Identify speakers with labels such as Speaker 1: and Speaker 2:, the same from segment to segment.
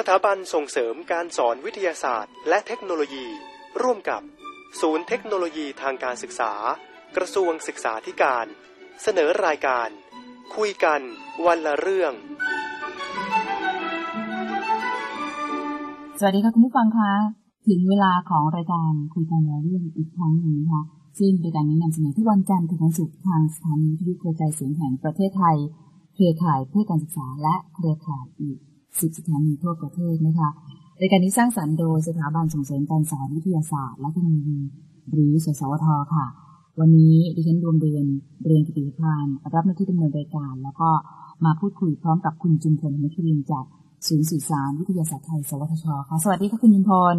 Speaker 1: สถาบันส่งเสริมการสอนวิทยาศาสตร์ และเทคโนโลยี ร่วมกับ ศูนย์เทคโนโลยีทางการศึกษา กระทรวงศึกษาธิการ เสนอรายการ คุยกันวันละเรื่อง
Speaker 2: สวัสดีค่ะคุณผู้ฟังคะถึงเวลาของรายการคุยกันในละเรื่องอีกครั้งหนึ่งนะคะซึ่งรายการนี้นำเสนอที่วันจันทร์ถึงวันศุกร์ทางสถานีวิทยุกระจายเสียงแห่งประเทศไทย เครือข่ายเพื่อการศึกษาและเครือข่ายอีก สิบสถานีทั่วประเทศนะคะรายการนี้สร้างสรรค์โดยสถาบันส่งเสริมการสอนวิทยาศาสตร์ และเทคโนโลยีหรือสสวทค่ะ วันนี้ดิฉันดวงเดือนเรียนกิติพานรับหน้าที่ดำเนินรายการ แล้วก็มาพูดคุยพร้อมกับคุณจุมพลมิคิรินจากศูนย์สื่อสารวิทยาศาสตร์ไทย สวทช ค่ะ สวัสดีค่ะคุณจุมพล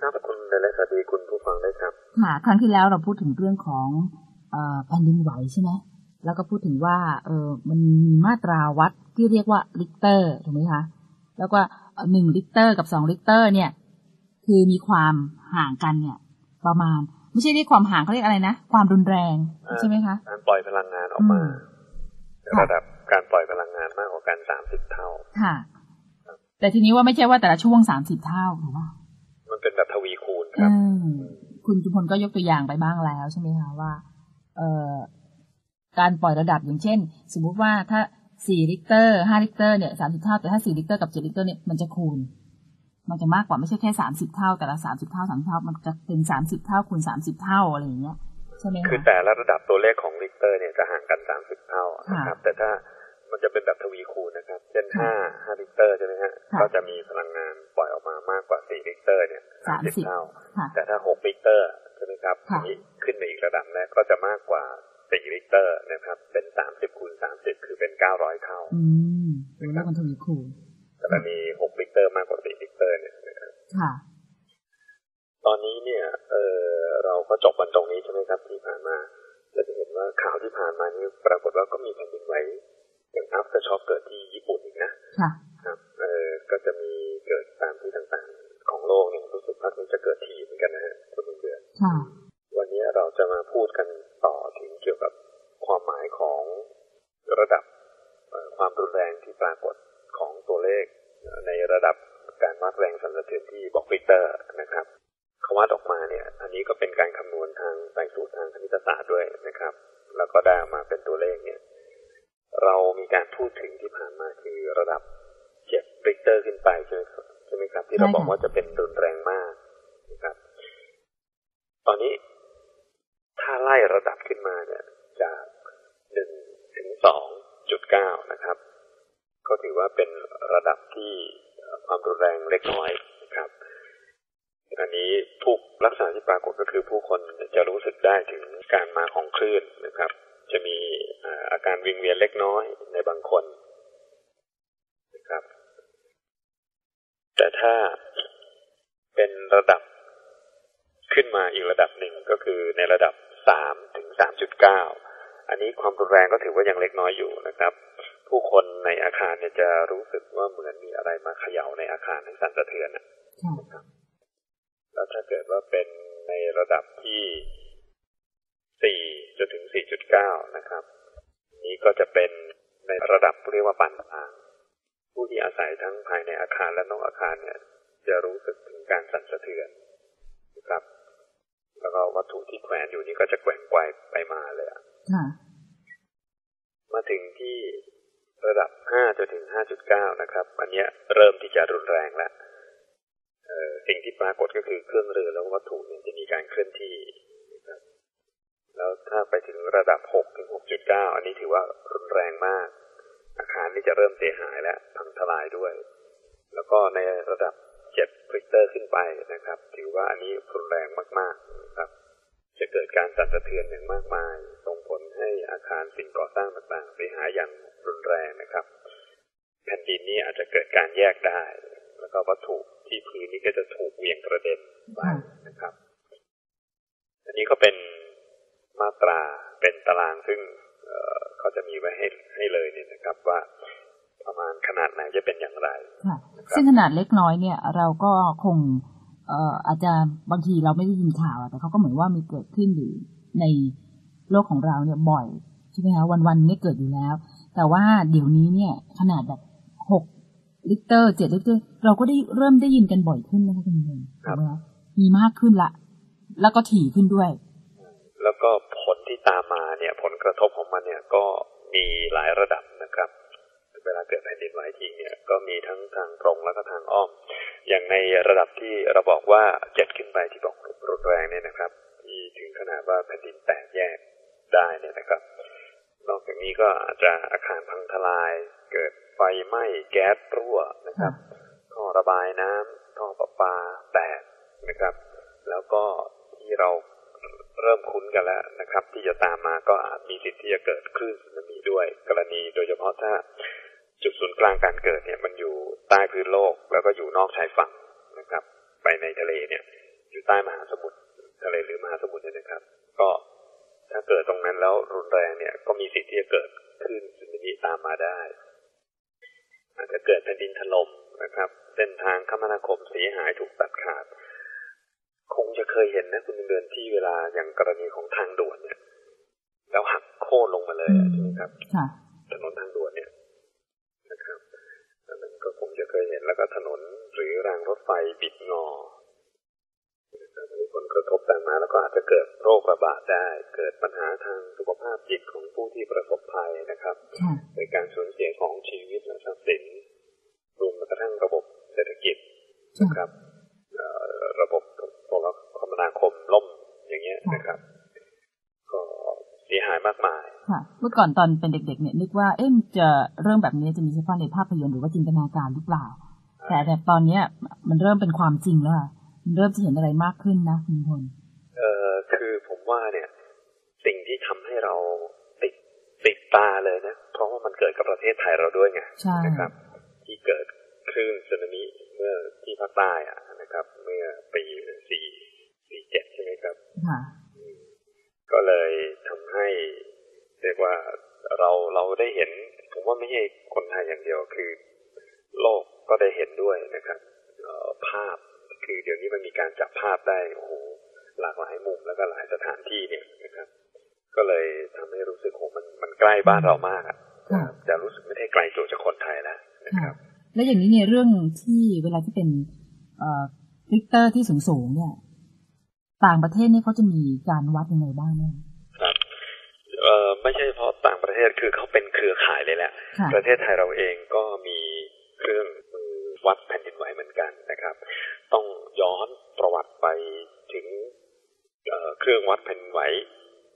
Speaker 3: ครับคุณเดลสวัสดีคุณผู้ฟังด้วยครับ
Speaker 2: ค่ะครั้งที่แล้วเราพูดถึงเรื่องของแผ่นดินไหวใช่ไหมแล้วก็พูดถึงว่าเออมันมีมาตราวัดที่เรียกว่าลิกเตอร์ถูกไหมคะ แล้วก็หนึ่งลิกเตอร์กับสองลิกเตอร์เนี่ย คือมีความห่างกันเนี่ย ประมาณ ไม่ใช่เรียกความห่างเขาเรียกอะไรนะ ความรุนแรง
Speaker 3: อ่า
Speaker 2: ใช่ไหมคะ
Speaker 3: การปล่อยพลังงานออกมา
Speaker 2: อืมค่ะ
Speaker 3: ระดับการปล่อยพลังงานมากกว่ากันสามสิบเท่า
Speaker 2: ค่ะ แต่ทีนี้ว่าไม่ใช่ว่าแต่ละช่วงสามสิบเท่าหรือว่า
Speaker 3: มันเป็นแบบทวีคูณค
Speaker 2: อื
Speaker 3: รับ
Speaker 2: มคุณจุมพลก็ยกตัวอย่างไปบ้างแล้วใช่ไหมคะว่า เอ่อการปล่อยระดับอย่างเช่น สมมุติว่าถ้า สี่ลิกเตอร์ห้าลิกเตอร์เนี่ยสามสิบเท่า แต่ถ้าสี่ลิกเตอร์กับเจ็ดลิกเตอร์เนี่ยมันจะคูณ มันจะมากกว่าไม่ใช่แค่สามสิบเท่า แต่ละสามสิบเท่าสามเท่า มันจะเป็นสามสิบเท่าคูณสามสิบเท่าอะไรอย่างเงี้ยใช่ไหม
Speaker 3: คือ
Speaker 2: คะ
Speaker 3: แต่ละระดับตัวเลขของลิกเตอร์เนี่ยจะห่างกันสามสิบเท่านะครับ
Speaker 2: ค่ะ
Speaker 3: แต่ถ้ามันจะเป็นแบบทวีคูณนะครับ เช่น
Speaker 2: ค่ะ
Speaker 3: ห้าห้าลิกเตอร์ใช่ไหมฮะ
Speaker 2: ค่ะ
Speaker 3: ก็จะมีพลังงานปล่อยออกมามากกว่าสี่ลิกเตอร์เนี่ย
Speaker 2: สามสิบ
Speaker 3: เท่า
Speaker 2: ค่ะ
Speaker 3: แต่ถ้าหกลิกเตอร์ใช่ไหมครับ
Speaker 2: ค่ะ
Speaker 3: อันนี้ขึ้นในอีกระดับนะก็จะมากกว่าสี่ลิกเตอร์นะครับ เป็นสามสิบคูณสามสิบคือเป็นเก้าร้ อยเท่า
Speaker 2: อืมดูแล้วมันทวีคูณ
Speaker 3: กรณีหกลิตรมากกว่าสี่ลิตรเนี่ยนะครับ
Speaker 2: ค่ะ
Speaker 3: ตอนนี้เนี่ย เออเราก็จบวันตรงนี้ใช่ไหมครับที่ผ่านมาเราจะเห็นว่าข่าวที่ผ่านมานี้ปรากฏว่าก็มีแผ่นดินไหวอย่างอัฟเตอร์ช็อคเกิดที่ญี่ปุ่นอีกนะ
Speaker 2: ค่ะ
Speaker 3: ครับ เออก็จะมีเกิดตามที่ต่างๆ ของโลกเนี่ยรู้สึกว่ามันจะเกิดทีเหมือนกันนะฮะทุกเดือน
Speaker 2: ค่ะ
Speaker 3: วันนี้เราจะมาพูดกันต่อถึงเกี่ยวกับความหมายของระดับเอ่อความรุนแรงที่ปรากฏของตัวเลขในระดับการวัดแรงสั่นสะเทื อนที่บอกริกเตอร์นะครับเขาวัดออกมาเนี่ย อันนี้ก็เป็นการคำนวณทางใส่สูตรทางคณิตศาสตร์ด้วยนะครับ แล้วก็ได้ออกมาเป็นตัวเลขเนี่ย เรามีการพูดถึงที่ผ่านมาคือระดับเจ็ดริกเตอร์ขึ้นไปใช่ไหมครับใช่ไหมครับ ที่เราบอกว่าจะเป็นรุนแรงมากนะครับ ตอนนี้ถ้าไล่ระดับขึ้นมาเนี่ย จากหนึ่งถึงสองจุดเก้านะครับ ก็ถือว่าเป็นระดับที่ความรุนแรงเล็กน้อย อันนี้ผู้ลักษณะที่ปรากฏก็คือผู้คนจะรู้สึกได้ถึงการมาของคลื่นนะครับ จะมีเอ่ออาการวิงเวียนเล็กน้อยในบางคนนะครับ แต่ถ้าเป็นระดับขึ้นมาอีกระดับหนึ่งก็คือในระดับสามถึงสามจุดเก้าอันนี้ความรุนแรงก็ถือว่ายังเล็กน้อยอยู่นะครับ ผู้คนในอาคารเนี่ยจะรู้สึกว่าเหมือนมีอะไรมาเขย่าในอาคารให้สั่นสะเทือนนะ
Speaker 2: ค่ะ
Speaker 3: แล้วถ้าเกิดว่าเป็นในระดับที่สี่จนถึงสี่จุดเก้านะครับ นี้ก็จะเป็นในระดับเรียกว่าปานกลางผู้ที่อาศัยทั้งภายในอาคารและนอกอาคารเนี่ย จะรู้สึกถึงการสั่นสะเทือนนะครับ แล้วก็วัตถุที่แขวนอยู่นี่ก็จะแกว่งไกวไปมาเลยอะ
Speaker 2: ค่ะ
Speaker 3: มาถึงที่ระดับ5จนถึง5.9นะครับ อันเนี้ยเริ่มที่จะรุนแรงแล้วเอ่อ สิ่งที่ปรากฏก็คือเครื่องเรือแล้ววัตถุนี่จะมีการเคลื่อนที่นะครับแล้วถ้าไปถึงระดับ 6 ถึง 6.9 อันนี้ถือว่ารุนแรงมาก อาคารนี่จะเริ่มเสียหายและพังทลายด้วย แล้วก็ในระดับ 7 ริกเตอร์ขึ้นไปนะครับ ถือว่าอันนี้รุนแรงมากๆนะครับ จะเกิดการสั่นสะเทือนอย่างมากมาย ส่งผลให้อาคารสิ่งก่อสร้างต่างๆเสียหายอย่างรุนแรงนะครับ แผ่นดินนี้อาจจะเกิดการแยกได้ แล้วก็วัตถุ ที่พื้นนี้ก็จะถูกเหวี่ยงกระเด็นไปนะครับ อันนี้ก็เป็นมาตราเป็นตารางซึ่งเอ่อเขาจะมีไว้ให้ให้เลยเนี่ยนะครับ ว่าประมาณขนาดไหนจะเป็นอย่างไร
Speaker 2: ค่ะซึ่งขนาดเล็กน้อยเนี่ย เราก็คงเอ่ออาจจะบางทีเราไม่ได้ยินข่าวอะแต่เขาก็เหมือนว่ามีเกิดขึ้นอยู่ในโลกของเราเนี่ยบ่อยใช่ไหมคะวันๆนี่เกิดอยู่แล้ว แต่ว่าเดี๋ยวนี้เนี่ย ขนาดแบบหก ลิกเตอร์เจ็ดลิกเตอร์เราก็ได้เริ่มได้ยินกันบ่อยขึ้นนะคะคุณเบนถูกไหมคะมีมากขึ้นละ แล้วก็ถี่ขึ้นด้วย
Speaker 3: แล้วก็ผลที่ตามมาเนี่ย ผลกระทบของมันเนี่ยก็มีหลายระดับนะครับ เวลาเกิดแผ่นดินไหวทีเนี่ยก็มีทั้งทางตรงแล้วก็ทางอ้อม อย่างในระดับที่เราบอกว่าเจ็ดขึ้นไปที่บอกรุนแรงเนี่ยนะครับ ที่ถึงขนาดว่าแผ่นดินแตกแยกได้เนี่ยนะครับ นอกจากนี้ก็อาจจะอาคารพังทลาย เกิดไฟไหม้แก๊สรั่วนะครับท่อระบายน้ำท่อประปาแตกนะครับ แล้วก็ที่เราเริ่มคุ้นกันแล้วนะครับ ที่จะตามมาก็อาจมีสิทธิ์ที่จะเกิดคลื่นสึนามิด้วย กรณีโดยเฉพาะถ้าจุดศูนย์กลางการเกิดเนี่ยมันอยู่ใต้พื้นโลกแล้วก็อยู่นอกชายฝั่งนะครับ ไปในทะเลเนี่ย อยู่ใต้มหาสมุทรทะเลหรือมหาสมุทรเนี่ยนะครับ ก็ ถ้าเกิดตรงนั้นแล้วรุนแรงเนี่ย ก็มีสิทธิ์ที่จะเกิดคลื่นสึนามิตามมาได้ อาจจะเกิดแผ่นดินถล่มนะครับเส้นทางคมนาคมเสียหายถูกตัดขาด คงจะเคยเห็นนะคุณเดือนที่เวลาอย่างกรณีของทางด่วนเนี่ยแล้วหักโค่นลงมาเลยอะใช่ไหมครับ
Speaker 2: ค่ะ
Speaker 3: ถนนทางด่วนเนี่ยนะครับอันนั้นก็คงจะเคยเห็นแล้วก็ถนนหรือรางรถไฟบิดงอนะครับ มีผลกระทบตามมาแล้วก็อาจจะเกิดโรคระบาดได้ เกิดปัญหาทางสุขภาพจิตของผู้ที่ประสบภัยนะครับ
Speaker 2: ค่ะ
Speaker 3: ในการสูญเสียของชีวิตและทรัพย์สินรวมกระทั่งระบบเศรษฐกิจนะครับเอ่อระบบโทรคมนาคมล่มอย่างเงี้ยนะครับก็เสียหายมากมาย
Speaker 2: ค่ะเมื่อก่อนตอนเป็นเด็ก ๆ เนี่ยนึกว่าเอ๊ะมันจะเรื่องแบบนี้จะมีเฉพาะในภาพยนตร์หรือว่าจินตนาการหรือเปล่า แต่แต่ตอนเนี้ยมันเริ่มเป็นความจริงแล้วอะมัน เริ่มจะเห็นอะไรมากขึ้นนะคุณพล
Speaker 3: เอ่อคือผมว่าเนี่ย สิ่งที่ทำให้เราติดติดตาเลยนะ เพราะว่ามันเกิดกับประเทศไทยเราด้วยไง
Speaker 2: ใช่
Speaker 3: นะครับ ที่เกิดคลื่นสึนามิเมื่อที่ภาคใต้อะนะครับ เมื่อปีสี่สี่เจ็ดใช่ไหมครับ
Speaker 2: ค่ะ
Speaker 3: ก็เลยทำให้เรียกว่าเราเราได้เห็น ผมว่าไม่ใช่คนไทยอย่างเดียวคือ โลกก็ได้เห็นด้วยนะครับเอ่อภาพ คือเดี๋ยวนี้มันมีการจับภาพได้โอ้โหหลากหลายมุมแล้วก็หลายสถานที่เนี่ยนะครับ ก็เลยทำให้รู้สึกโหมันมันใกล้บ้านเรามากอะ
Speaker 2: ค่ะ
Speaker 3: จะรู้สึกไม่ได้ไกลตัวจากคนไทยแล้วนะครับ
Speaker 2: แล้วอย่างนี้เนี่ยเรื่องที่เวลาที่เป็นเอ่อริกเตอร์ที่สูงสูงๆเนี่ย ต่างประเทศนี่เขาจะมีการวัดยังไงบ้างเนี่ย
Speaker 3: ครับเออไม่ใช่เฉพาะต่างประเทศคือเขาเป็นเครือข่ายเลยแหละ
Speaker 2: ค่ะ
Speaker 3: ประเทศไทยเราเองก็มีเครื่องมือวัดแผ่นดินไหวเหมือนกันนะครับต้อง ย้อนประวัติไปถึงเอ่อเครื่องวัดแผ่นดินไหว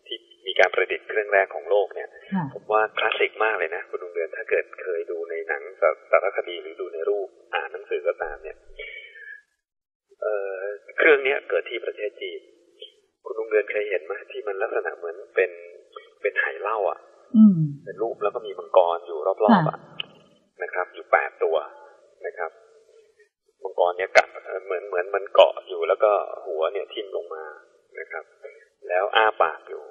Speaker 3: ที่มีการประดิษฐ์เครื่องแรกของโลกเนี่ย
Speaker 2: ค่ะ
Speaker 3: ผมว่าคลาสสิกมากเลยนะ คุณดวงเดือนถ้าเกิดเคยดูในหนังสารสารคดีหรือดูในรูปอ่านหนังสือก็ตามเนี่ยเอ่อเครื่องเนี้ยเกิดที่ประเทศจีนคุณดวงเดือนเคยเห็นไหมที่มันลักษณะเหมือนเป็นเป็นไหเหล้าอะ
Speaker 2: อืม
Speaker 3: เป็นรูปแล้วก็มีมังกรอยู่รอบๆอะนะครับ อยู่แปดตัวนะครับมังกรเนี่ยกัด เอ่อเหมือนเหมือนมันเกาะอยู่แล้วก็หัวเนี่ยทิ่มลงมานะครับ แล้วอ้าปากอยู่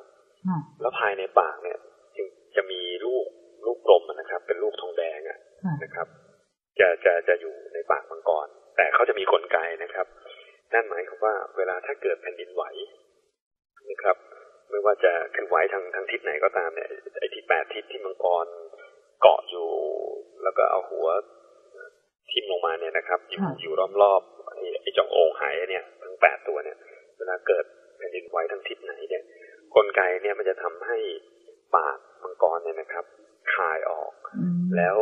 Speaker 2: ค่ะ
Speaker 3: แล้วภายในปากเนี่ยจึงจะมีลูกลูกกลมอะนะครับ เป็นลูกทองแดงอะ
Speaker 2: ค่ะ
Speaker 3: นะครับ จะจะจะอยู่ในปากมังกร แต่เขาจะมีกลไกนะครับ นั่นหมายความว่าเวลาถ้าเกิดแผ่นดินไหวนะครับ ไม่ว่าจะคือไหวทางทางทิศไหนก็ตามเนี่ยไอ้ที่แปดทิศที่มังกรเกาะอยู่ แล้วก็เอาหัว ทิ่มลงมาเนี่ยนะครับ อยู่
Speaker 2: ค่ะ
Speaker 3: อยู่รอบรอบๆไอ้ไอ้จองโอ่งหายเนี่ยทั้งแปดตัวเนี่ย เวลาเกิดแผ่นดินไหวทางทิศไหนเนี่ยกลไกเนี่ยมันจะทำให้ปากมังกรเนี่ยนะครับคายออก
Speaker 2: อืม
Speaker 3: แล้ว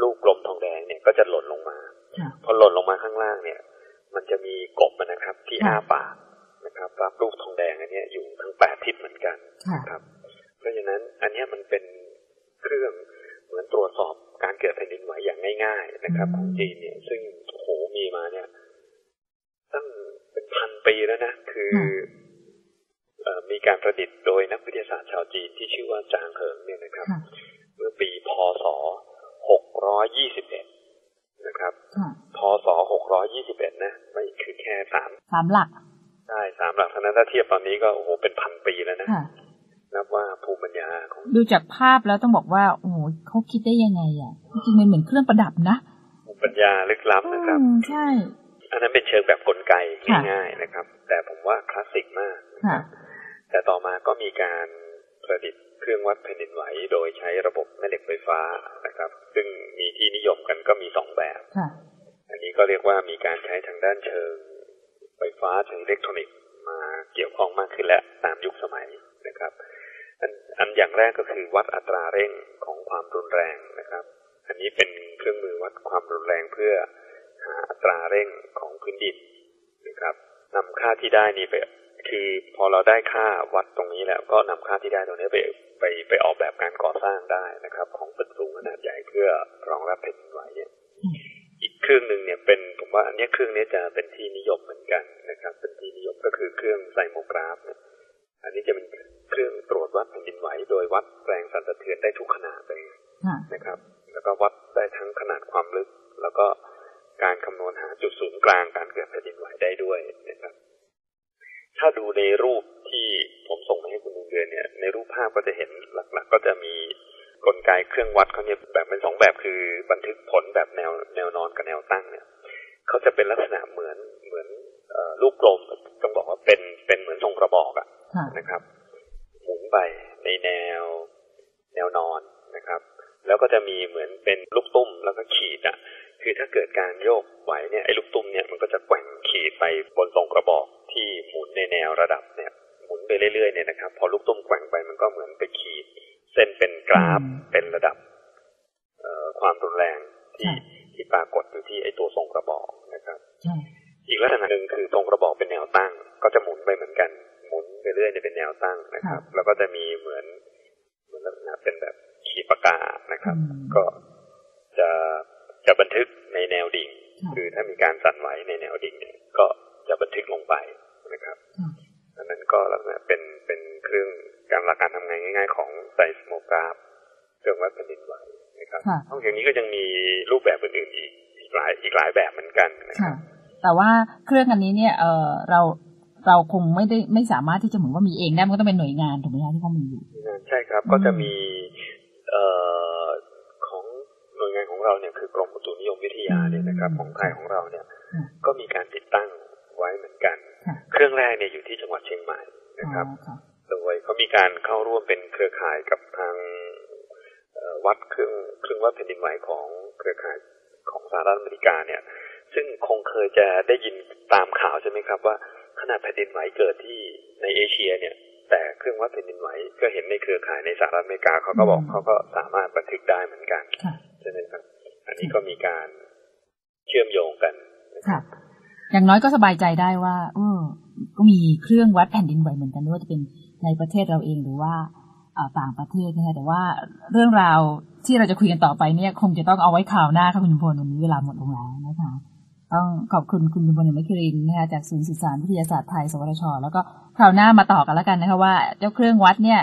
Speaker 3: ลูกกลมทองแดงเนี่ยก็จะหล่นลงมา
Speaker 2: ค่ะ
Speaker 3: พอหล่นลงมาข้างล่างเนี่ย มันจะมีกบอะนะครับ ที่
Speaker 2: ค่ะ
Speaker 3: อ้าปากนะครับรับลูกทองแดงอันเนี้ยอยู่ทั้งแปดทิศเหมือนกัน
Speaker 2: ค่ะ
Speaker 3: นะครับ เพราะฉะนั้นอันเนี้ยมันเป็นเครื่องเหมือนตรวจสอบ การเกิดแผ่นดินไหวอย่างง่ายๆนะครับ
Speaker 2: อืม
Speaker 3: ของจีนเนี่ย ซึ่งโอ้โหมีมาเนี่ย ตั้งเป็นพันปีแล้วนะ คือเอ่อมีการประดิษฐ์โดยนักวิทยาศาสตร์ชาวจีนที่ชื่อว่าจางเหิงเนี่ยนะครับ
Speaker 2: ค่ะ
Speaker 3: เมื่อปีพศ 621 นะครับ
Speaker 2: ค่ะ
Speaker 3: พศ 621 นะ ไม่คือแค่สาม
Speaker 2: สามหลัก
Speaker 3: ใช่สามหลักเท่านั้นถ้าเทียบตอนนี้ก็โอ้โหเป็นพันปีแล้วนะ
Speaker 2: ค่ะ
Speaker 3: นับว่าภูมิปัญญาของ
Speaker 2: ดูจากภาพแล้วต้องบอกว่าโอ้โห เขาคิดได้ยังไงอะจริงๆมันเหมือนเครื่องประดับนะ
Speaker 3: ภูมิปัญญาลึกล้ำนะครับ
Speaker 2: อืมใช่
Speaker 3: อันนั้นเป็นเชิงแบบกลไก
Speaker 2: ค่ะ
Speaker 3: ง่ายๆนะครับ แต่ผมว่าคลาสสิกมาก
Speaker 2: ค่ะ
Speaker 3: แต่ต่อมาก็มีการประดิษฐ์เครื่องวัดแผ่นดินไหว โดยใช้ระบบแม่เหล็กไฟฟ้านะครับ ซึ่งมีที่นิยมกันก็มีสองแบบ
Speaker 2: ค่ะ
Speaker 3: อันนี้ก็เรียกว่ามีการใช้ทางด้านเชิงไฟฟ้าเชิงอิเล็กทรอนิกส์มาเกี่ยวข้องมากขึ้นและตามยุคสมัยนะครับ อันอันอย่างแรกก็คือวัดอัตราเร่งของความรุนแรงนะครับ อันนี้เป็นเครื่องมือวัดความรุนแรงเพื่อหาอัตราเร่งของพื้นดินนะครับนำค่าที่ได้นี่ไป คือพอเราได้ค่าวัดตรงนี้แล้วก็นำค่าที่ได้ตรงนี้ไปไปไปออกแบบการก่อสร้างได้นะครับ ของตึกสูงขนาดใหญ่เพื่อรองรับแผ่นดินไหวเนี่ยอีกเครื่องหนึ่งเนี่ยเป็นผมว่าอันเนี้ยเครื่องนี้จะเป็นที่นิยมเหมือนกันนะครับ เป็นที่นิยมก็คือเครื่องไซโมกราฟเนี่ยอันนี้จะเป็นเค ถ้าดูในรูปที่ผมส่งมาให้คุณดวงเดือนเนี่ย ในรูปภาพก็จะเห็นหลัก ๆ ก็จะมีกลไกเครื่องวัดเขาเนี่ยแบ่งเป็นสองแบบคือบันทึกผลแบบแนวแนวนอนกับแนวตั้งเนี่ยเขาจะเป็นลักษณะเหมือนเหมือนเอ่อลูกกลมต้องบอกว่าเป็นเป็นเหมือนทรงกระบอกอะ
Speaker 2: ค่ะ
Speaker 3: นะครับหมุนไปในแนวแนวนอนนะครับ แล้วก็จะมีเหมือนเป็นลูกตุ้มแล้วก็ขีดอะคือถ้าเกิดการโยกไหวเนี่ยไอ้ลูกตุ้มเนี่ยมันก็จะแกว่งขีดไปบนทรงกระบอกที่หมุน ในแนวระดับเนี่ยหมุนไปเรื่อยๆเนี่ยนะครับ พอลูกตุ้มแกว่งไปมันก็เหมือนไปขีด เส้นเป็นกราฟ
Speaker 2: อืม
Speaker 3: เป็นระดับเอ่อความรุนแรงที่
Speaker 2: ค่ะ
Speaker 3: ที่ปรากฏอยู่ที่ไอ้ตัวทรงกระบอกนะครับ
Speaker 2: ใช่
Speaker 3: อีกลักษณะหนึ่งคือทรงกระบอกเป็นแนวตั้ง ก็จะหมุนไปเหมือนกันหมุนไปเรื่อยเนี่ยเป็นแนวตั้งนะครับ แล้วก็จะมีเหมือนเหมือนลักษณะเป็นแบบขีดปากกานะครับ
Speaker 2: อืม
Speaker 3: ก็จะจะบันทึกในแนวดิ่ง
Speaker 2: ค่ะ
Speaker 3: คือถ้ามีการสั่นไหวในแนวดิ่งเนี่ยก็จะบันทึกลงไป นะครับ
Speaker 2: ค่ะ
Speaker 3: อันนั้นก็ลักษณะเป็นเป็นเครื่องการหลักการทำงานง่าย ๆ ของไซสโมกราฟเครื่องวัดแผ่นดินไหวนะครับ
Speaker 2: ค่ะ
Speaker 3: นอกจากนี้ก็ยังมีรูปแบบอื่นๆอีกอีกหลายอีกหลายแบบเหมือนกันนะค
Speaker 2: ค่ะ
Speaker 3: รับ
Speaker 2: แต่ว่าเครื่องอันนี้เนี่ยเออเราเราคงไม่ได้ไม่สามารถที่จะเหมือนว่ามีเองได้มันก็ต้องเป็นหน่วยงานถูกไหมคะที่เขามีอยู่
Speaker 3: ใช่ครับ
Speaker 2: อืม
Speaker 3: ก็จะมีเอ่อของหน่วยงานของเราเนี่ยคือกรมอุตุนิยมวิทยาเนี่ยนะครับ ของไทยของเราเนี่ย
Speaker 2: ค่ะ
Speaker 3: ก็มีการติดตั้ง รื่องแรกเนี่ยอยู่ที่จังหวัดเชียงใหม่นะครับ
Speaker 2: อ๋อค่ะ
Speaker 3: โดยเขามีการเข้าร่วมเป็นเครือข่ายกับทางเอ่อวัดเครื่องเครื่องวัดแผ่นดินไหวของเครือข่ายของสหรัฐอเมริกาเนี่ย ซึ่งคงเคยจะได้ยินตามข่าวใช่ไหมครับ ว่าขนาดแผ่นดินไหวเกิดที่ในเอเชียเนี่ย แต่เครื่องวัดแผ่นดินไหวก็เห็นในเครือข่ายในสหรัฐอเมริกาเขาก็บอก
Speaker 2: อืม
Speaker 3: เขาก็สามารถบันทึกได้เหมือนกัน
Speaker 2: ค่ะ
Speaker 3: ใช่ไหมครับ อันนี้ก็มีการเชื่อมโยงกันนะค
Speaker 2: ค่ะ
Speaker 3: รับ
Speaker 2: อย่างน้อยก็สบายใจได้ว่า เออ ก็มีเครื่องวัดแผ่นดินไหวเหมือนกันว่าจะเป็นในประเทศเราเองหรือว่าต่างประเทศนะคะแต่ว่าเรื่องราวที่เราจะคุยกันต่อไปเนี่ย คงจะต้องเอาไว้ข่าวหน้าค่ะคุณพลวันนี้เวลาหมดลงแล้วนะคะ ต้องขอบคุณคุณพลนิมคิรินนะคะจากศูนย์สื่อสารวิทยาศาสตร์ไทย สวทช แล้วก็คราวหน้ามาต่อกันแล้วกันนะคะว่าเจ้าเครื่องวัดเนี่ย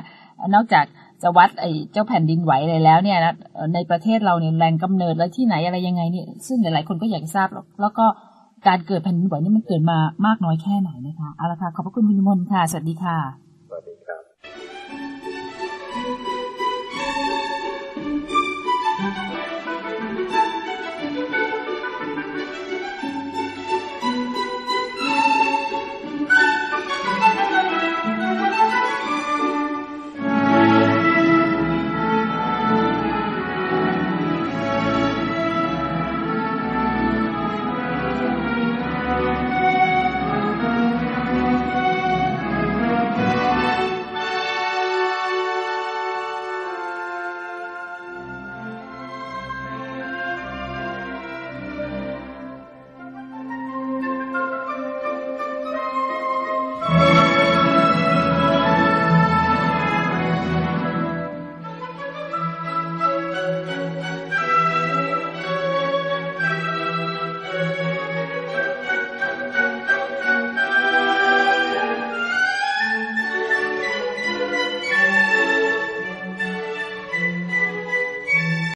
Speaker 2: นอกจากจะวัดไอ้เจ้าแผ่นดินไหวอะไรแล้วเนี่ยนะในประเทศเราเนี่ยแหล่งกำเนิดและที่ไหนอะไรยังไงเนี่ยซึ่งหลายๆคนก็อยากจะทราบแล้วแล้วก็ การเกิดแผ่นดินไหวนี่มันเกิดมามากน้อยแค่ไหนนะคะเอาละค่ะขอบพระคุณคุณมนค่ะ สวัสดีค่ะ